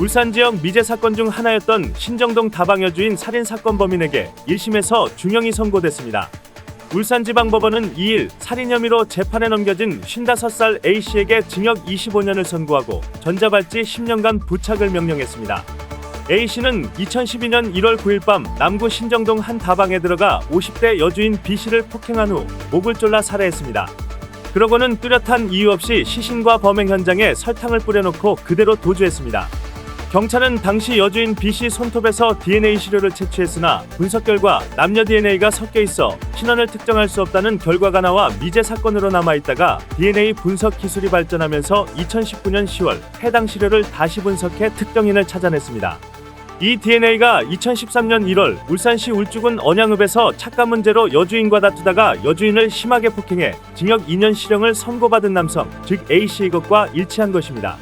울산 지역 미제 사건 중 하나였던 신정동 다방 여주인 살인 사건 범인에게 1심에서 중형이 선고됐습니다. 울산지방법원은 2일 살인 혐의로 재판에 넘겨진 55살 A씨에게 징역 25년을 선고하고 전자발찌 10년간 부착을 명령했습니다. A씨는 2012년 1월 9일 밤 남구 신정동 한 다방에 들어가 50대 여주인 B씨를 폭행한 후 목을 졸라 살해했습니다. 그러고는 뚜렷한 이유 없이 시신과 범행 현장에 설탕을 뿌려놓고 그대로 도주했습니다. 경찰은 당시 여주인 B씨 손톱에서 DNA 시료를 채취했으나 분석 결과 남녀 DNA가 섞여 있어 신원을 특정할 수 없다는 결과가 나와 미제 사건으로 남아 있다가 DNA 분석 기술이 발전하면서 2019년 10월 해당 시료를 다시 분석해 특정인을 찾아냈습니다. 이 DNA가 2013년 1월 울산시 울주군 언양읍에서 착각 문제로 여주인과 다투다가 여주인을 심하게 폭행해 징역 2년 실형을 선고받은 남성, 즉 A씨의 것과 일치한 것입니다.